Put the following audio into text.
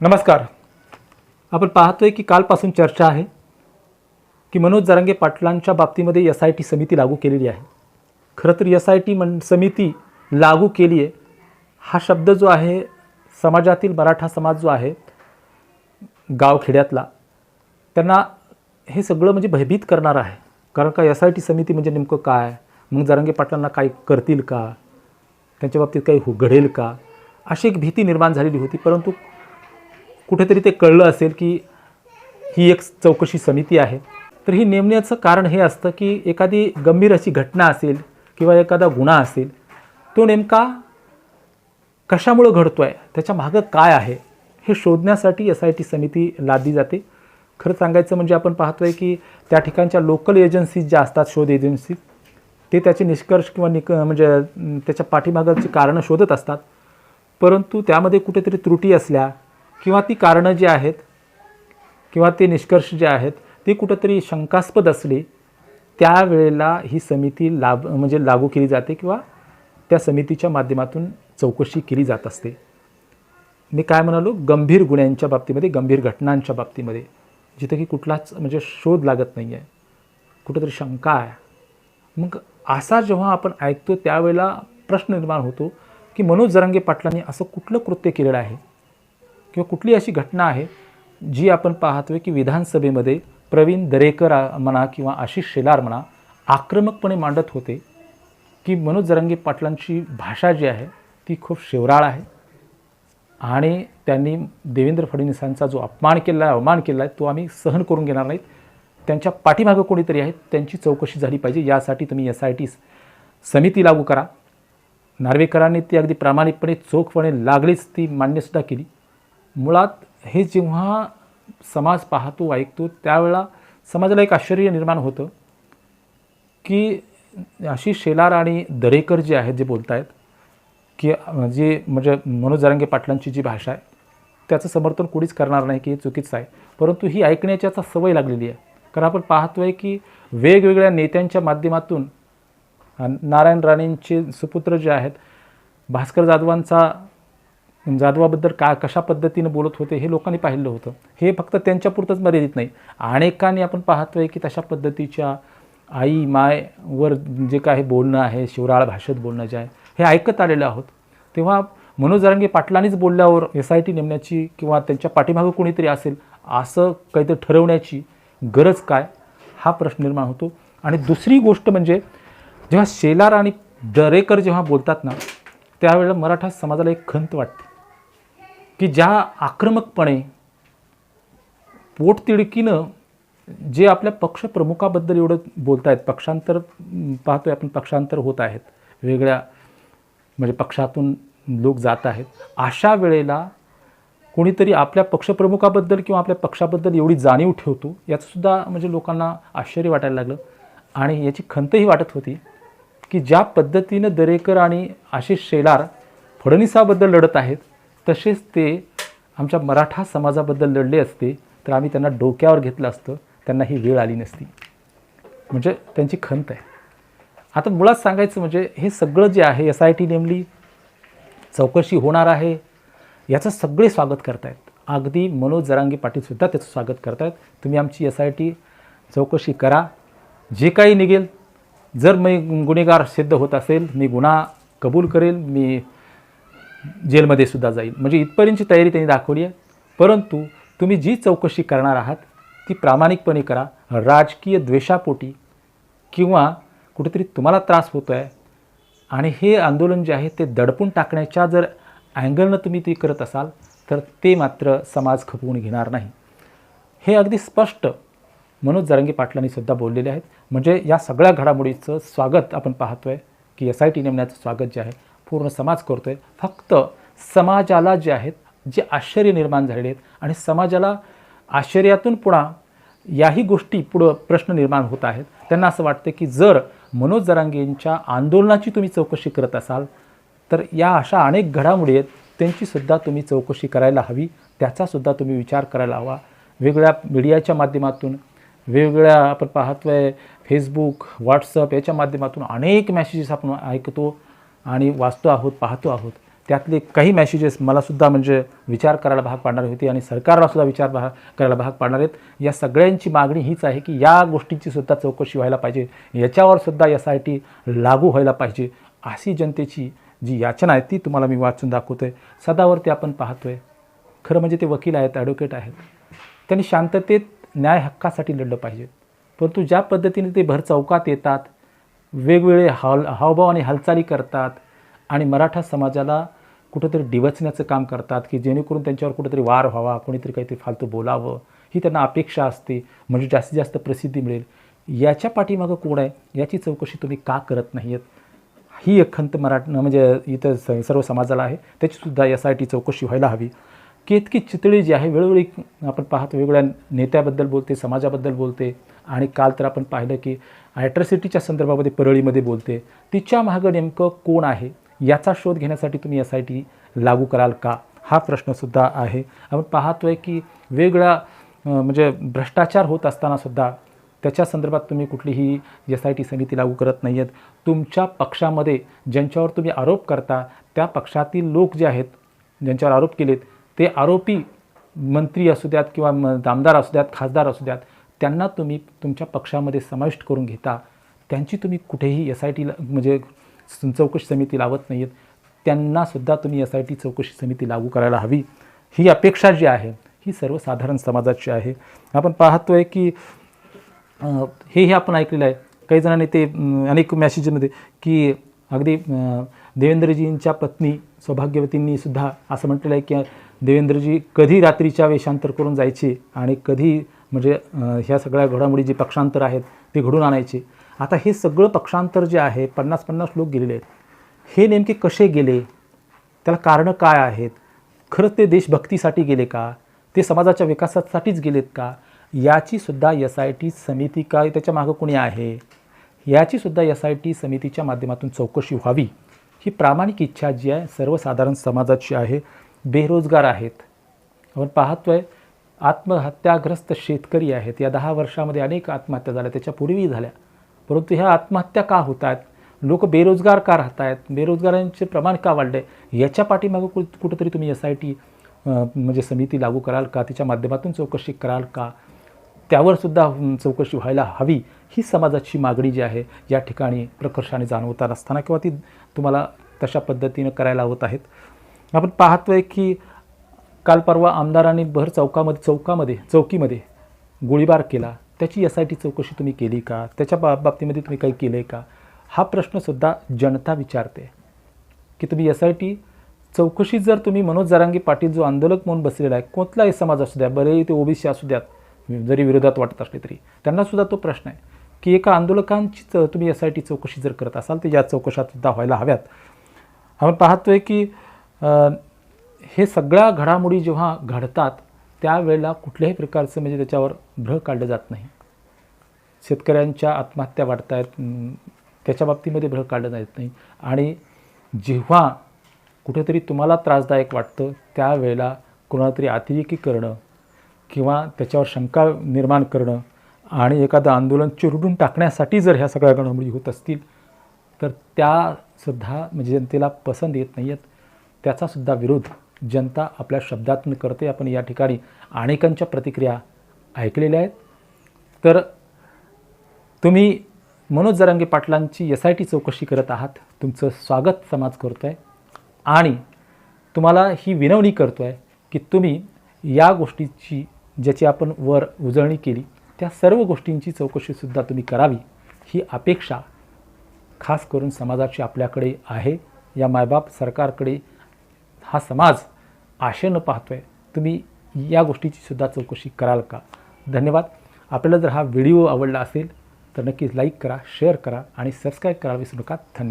नमस्कार. आपण पाहतोय की कालपासून चर्चा आहे की मनोज जरांगे पाटलांच्या बाबतीमध्ये एस आय टी समिती लागू केलेली आहे. खरं तर एस आय टी मन समिती लागू केली आहे. हा शब्द जो आहे समाजातील मराठा समाज जो आहे गावखेड्यातला त्यांना हे सगळं म्हणजे भयभीत करणार आहे. कारण का एस आय टी समिती म्हणजे नेमकं काय? मग जरांगे पाटलांना काय करतील का? त्यांच्या बाबतीत काही घडेल का? अशी एक भीती निर्माण झालेली होती. परंतु कुठेतरी ते कळलं असेल की ही एक चौकशी समिती आहे. तर ही नेमण्याचं कारण हे असतं की एखादी गंभीर अशी घटना असेल किंवा एखादा गुन्हा असेल तो नेमका कशामुळं घडतो आहे त्याच्या मागं काय आहे हे शोधण्यासाठी एस आय टी समिती लादली जाते. खरं सांगायचं म्हणजे आपण पाहतो आहे की त्या ठिकाणच्या लोकल एजन्सीज ज्या असतात शोध एजन्सी ते त्याचे निष्कर्ष किंवा निक म्हणजे त्याच्या पाठीमागाची कारणं शोधत असतात. परंतु त्यामध्ये कुठेतरी त्रुटी असल्या किंवा ती कारणं जी आहेत किंवा ते निष्कर्ष जे आहेत ते कुठंतरी शंकास्पद असली त्यावेळेला ही समिती लाभ म्हणजे लागू केली जाते किंवा त्या समितीच्या माध्यमातून चौकशी केली जात असते. मी काय म्हणालो? गंभीर गुन्ह्यांच्या बाबतीमध्ये गंभीर घटनांच्या बाबतीमध्ये जिथं की कुठलाच म्हणजे शोध लागत नाही आहे कुठंतरी शंका आहे. मग असा जेव्हा आपण ऐकतो त्यावेळेला प्रश्न निर्माण होतो की मनोज जरांगे पाटलांनी असं कुठलं कृत्य केलेलं आहे? किंवा कुठली अशी घटना आहे जी आपण पाहतोय की विधानसभेमध्ये प्रवीण दरेकर म्हणा किंवा आशिष शेलार म्हणा आक्रमकपणे मांडत होते की मनोज जरांगे पाटलांची भाषा जी आहे ती खूप शेवराळ आहे आणि त्यांनी देवेंद्र फडणवीसांचा जो अपमान केला आहे अवमान केला आहे तो आम्ही सहन करून घेणार नाहीत. त्यांच्या पाठीमागं कोणीतरी आहेत त्यांची चौकशी झाली पाहिजे यासाठी तुम्ही एस आय टी समिती लागू करा. नार्वेकरांनी ती अगदी प्रामाणिकपणे चोखपणे लागलीच ती मान्यसुद्धा केली. मुळात हे जेव्हा समाज पाहतो ऐकतो त्यावेळेला समाजाला एक आश्चर्य निर्माण होतं की अशी शेलार आणि दरेकर जे आहेत जे बोलत आहेत की जे म्हणजे मनोज जरांगे पाटलांची जी भाषा आहे त्याचं समर्थन कोणीच करणार नाही की हे चुकीचं आहे. परंतु ही ऐकण्याची आता सवय लागलेली आहे. कारण आपण पाहतो आहे की वेगवेगळ्या नेत्यांच्या माध्यमातून नारायण राणेंचे सुपुत्र जे आहेत भास्कर जाधवांचा जाधवाबद्दल का कशा पद्धतीनं बोलत होते हे लोकांनी पाहिलं होतं. हे फक्त त्यांच्यापुरतंच मर्यादित नाही. अनेकांनी आपण पाहतोय की तशा पद्धतीच्या आई मायवर जे काही बोलणं आहे शिवराळ भाषेत बोलणं जे आहे हे ऐकत आलेलं आहोत. तेव्हा मनोज जरांगे पाटलांनीच बोलल्यावर एस आय टी नेमण्याची किंवा त्यांच्या पाठीमागं कोणीतरी असेल असं काहीतरी ठरवण्याची गरज काय हा प्रश्न निर्माण होतो. आणि दुसरी गोष्ट म्हणजे जेव्हा शेलार आणि दरेकर जेव्हा बोलतात ना त्यावेळेला मराठा समाजाला एक खंत वाटते. की ज्या आक्रमकपणे पोटतिडकीनं जे आपल्या पक्षप्रमुखाबद्दल एवढं बोलत आहेत पक्षांतर पाहतोय आपण पक्षांतर होत आहेत वेगळ्या म्हणजे पक्षातून लोक जात आहेत अशा वेळेला कोणीतरी आपल्या पक्षप्रमुखाबद्दल किंवा आपल्या पक्षाबद्दल एवढी जाणीव ठेवतो याचंसुद्धा म्हणजे लोकांना आश्चर्य वाटायला लागलं. आणि याची खंतही वाटत होती की ज्या पद्धतीनं दरेकर आणि आशिष शेलार फडणवीसाबद्दल लढत आहेत तसेच ते आमच्या मराठा समाजाबद्दल लढले असते तर आम्ही त्यांना डोक्यावर घेतलं असतं त्यांना ही वेळ आली नसती. म्हणजे त्यांची खंत आहे. आता मुळात सांगायचं म्हणजे हे सगळं जे आहे एस आय टी नेमली चौकशी होणार आहे याचं सगळे स्वागत करतायत. अगदी मनोज जरांगे पाटीलसुद्धा त्याचं स्वागत करतायत. तुम्ही आमची एस आय टी चौकशी करा. जे काही निघेल जर मी गुन्हेगार सिद्ध होत असेल मी गुन्हा कबूल करेल मी जेलमध्ये सुद्धा जाईल. म्हणजे इथपर्यंतची तयारी त्यांनी दाखवली आहे. परंतु तुम्ही जी चौकशी करणार आहात ती प्रामाणिकपणे करा. राजकीय द्वेषापोटी किंवा कुठेतरी तुम्हाला त्रास होतो आहे आणि हे आंदोलन जे आहे ते दडपून टाकण्याच्या जर अँगलनं तुम्ही ते करत असाल तर ते मात्र समाज खपवून घेणार नाही. हे अगदी स्पष्ट मनोज जरांगे पाटलांनी सुद्धा बोललेले आहेत. म्हणजे या सगळ्या घडामोडीचं स्वागत आपण पाहतो आहे की एस आय टी नेमण्याचं स्वागत जे आहे पूर्ण समाज करतो आहे फक्त समाजाला जे आहेत जे आश्चर्य निर्माण झालेले आहेत आणि समाजाला आश्चर्यातून पुन्हा याही गोष्टी पुढं प्रश्न निर्माण होत आहेत. त्यांना असं वाटतं की जर मनोज जरांगेंच्या आंदोलनाची तुम्ही चौकशी करत असाल तर या अशा अनेक घडामोडी आहेत. त्यांचीसुद्धा तुम्ही चौकशी करायला हवी. त्याचासुद्धा तुम्ही विचार करायला हवा. वेगवेगळ्या मीडियाच्या माध्यमातून वेगवेगळ्या आपण पाहतोय फेसबुक व्हॉट्सअप याच्या माध्यमातून अनेक मॅसेजेस आपण ऐकतो. आणि वाचतो आहोत पाहतो आहोत. त्यातले काही मॅसेजेस मलासुद्धा म्हणजे विचार करायला भाग पाडणारे होते आणि सरकारलासुद्धा विचार भाग करायला भाग पाडणार आहेत. या सगळ्यांची मागणी हीच आहे की या गोष्टींची सुद्धा चौकशी व्हायला पाहिजे. याच्यावर सुद्धा एस आय टी लागू व्हायला पाहिजे. अशी जनतेची जी याचना आहे ती तुम्हाला मी वाचून दाखवतो आहे सदावरती आपण पाहतो आहे खरं म्हणजे ते वकील आहेत ॲडव्होकेट आहेत. त्यांनी शांततेत न्याय हक्कासाठी लढलं पाहिजे. परंतु ज्या पद्धतीने ते भर चौकात येतात वेगवेगळे हाल हावभाव आणि हालचाली करतात आणि मराठा समाजाला कुठंतरी डिवचण्याचं काम करतात की जेणेकरून त्यांच्यावर कुठंतरी वार व्हावा कोणीतरी काहीतरी फालतू बोलावं. ही त्यांना अपेक्षा असते म्हणजे जास्तीत जास्त प्रसिद्धी मिळेल. याच्या पाठीमागं कोण आहे? याची चौकशी तुम्ही का करत नाही आहेत ही एक खंत मराठ म्हणजे इथं स सर्व समाजाला आहे. त्याचीसुद्धा एस आय टी चौकशी व्हायला हवी. केतकी चितळी जी आहे वेळोवेळी आपण पाहतो वेगवेगळ्या नेत्याबद्दल बोलते समाजाबद्दल बोलते. आणि काल तर आपण पाहिलं की ॲट्रॉसिटीच्या संदर्भामध्ये परळीमध्ये बोलते तिच्या मागं नेमकं कोण आहे? याचा शोध घेण्यासाठी तुम्ही एस आय टी लागू कराल का? हा प्रश्नसुद्धा आहे. आपण पाहतोय की वेगळा म्हणजे भ्रष्टाचार होत असतानासुद्धा त्याच्या संदर्भात तुम्ही कुठलीही एस आय टी समिती लागू करत नाही आहेत तुमच्या पक्षामध्ये ज्यांच्यावर तुम्ही आरोप करता त्या पक्षातील लोक जे आहेत ज्यांच्यावर आरोप केलेत ते आरोपी मंत्री असू द्यात किंवा म आमदार असू द्यात खासदार असू द्यात त्यांना तुम्ही तुमच्या पक्षामध्ये समाविष्ट करून घेता. त्यांची तुम्ही कुठेही एस आय टीला म्हणजे चौकशी समिती लावत नाही आहेत त्यांनासुद्धा तुम्ही एस आय टी चौकशी समिती लागू करायला हवी. ही अपेक्षा जी आहे ही सर्वसाधारण समाजाची आहे. आपण पाहतोय की हेही आपण ऐकलेलं आहे. काही जणांनी ते अनेक मॅसेजमध्ये की अगदी देवेंद्रजींच्या पत्नी सौभाग्यवतींनी सुद्धा असं म्हटलेलं आहे की देवेंद्रजी कधी रात्रीच्या वेशांतर करून जायचे आणि कधी म्हणजे ह्या सगळ्या घडामोडी जे पक्षांतर आहेत ते घडून आणायचे? आता हे सगळं पक्षांतर जे आहे पन्नास पन्नास लोक गेलेले आहेत. हे नेमके कसे गेले? त्याला कारणं काय आहेत? खरंच ते देशभक्तीसाठी गेले का? ते समाजाच्या विकासासाठीच गेलेत का? याचीसुद्धा एस आय टी समिती काय त्याच्या मागं कोणी आहे? याचीसुद्धा एस आय टी समितीच्या माध्यमातून चौकशी व्हावी. ही प्रामाणिक इच्छा जी आहे सर्वसाधारण समाजाची आहे. बेरोजगार आहेत. आपण पाहतोय आत्महत्याग्रस्त शेतकरी आहेत. या दहा वर्षामध्ये अनेक आत्महत्या झाल्या त्याच्यापूर्वीही झाल्या. परंतु ह्या आत्महत्या का होत आहेत लोक बेरोजगार का राहत आहेत बेरोजगारांचे प्रमाण का वाढले याच्या पाठीमागं कुठ कुठंतरी तुम्ही एस आय टी म्हणजे समिती लागू कराल का? तिच्या माध्यमातून चौकशी कराल का? त्यावरसुद्धा चौकशी व्हायला हवी ही समाजाची मागणी जी आहे या ठिकाणी प्रकर्षाने जाणवतात असताना किंवा ती तुम्हाला तशा पद्धतीनं करायला होत आहेत. आपण पाहतोय की काल परवा आमदारांनी भर चौकामध्ये चौकामध्ये चौकीमध्ये गोळीबार केला. त्याची एस आय टी चौकशी तुम्ही केली का? त्याच्या बा बाबतीमध्ये तुम्ही काही केलं आहे का? हा प्रश्नसुद्धा जनता विचारते. की तुम्ही एस आय टी चौकशी जर तुम्ही मनोज जरांगी पाटील जो आंदोलक म्हणून बसलेला आहे कोणताही समाज असू द्या बरे ते ओबीसी असू द्यात जरी विरोधात वाटत असले तरी त्यांनासुद्धा तो प्रश्न आहे. की एका आंदोलकांची च- तुम्ही एस आय टी चौकशी जर करत असाल तर या चौकशातसुद्धा व्हायला हव्यात. आपण पाहतोय की हे सगळ्या घडामोडी जेव्हा घडतात त्यावेळेला कुठल्याही प्रकारचं म्हणजे त्याच्यावर भ्र काढलं जात नाही. शेतकऱ्यांच्या आत्महत्या वाढत आहेत त्याच्या बाबतीमध्ये भ्र काढलं जात नाही. आणि जेव्हा कुठेतरी तुम्हाला त्रासदायक वाटतं त्यावेळेला कोणातरी अतिरेकी करणं किंवा त्याच्यावर शंका निर्माण करणं आणि एखादं आंदोलन चिरडून टाकण्यासाठी जर ह्या सगळ्या घडामोडी होत असतील तर त्यासुद्धा म्हणजे जनतेला पसंत येत नाही आहेत त्याचासुद्धा विरोध जनता आपल्या शब्दातून करते. आपण या ठिकाणी अनेकांच्या प्रतिक्रिया ऐकलेल्या आहेत. तर तुम्ही मनोज जरांगे पाटलांची एस आय टी चौकशी करत आहात. तुमचं स्वागत समाज करतो आहे आणि तुम्हाला ही विनवणी करतो आहे की तुम्ही या गोष्टीची ज्याची आपण वर उजळणी केली त्या सर्व गोष्टींची चौकशीसुद्धा तुम्ही करावी ही अपेक्षा खास करून समाजाची आपल्याकडे आहे. या मायबाप सरकारकडे हा समाज आशेनं पाहतो आहे तुम्ही या गोष्टीची सुद्धा चौकशी कराल का? धन्यवाद. आपल्याला जर हा व्हिडिओ आवडला असेल तर नक्कीच लाईक करा शेअर करा आणि सबस्क्राईब करायला विसरू नका. धन्यवाद.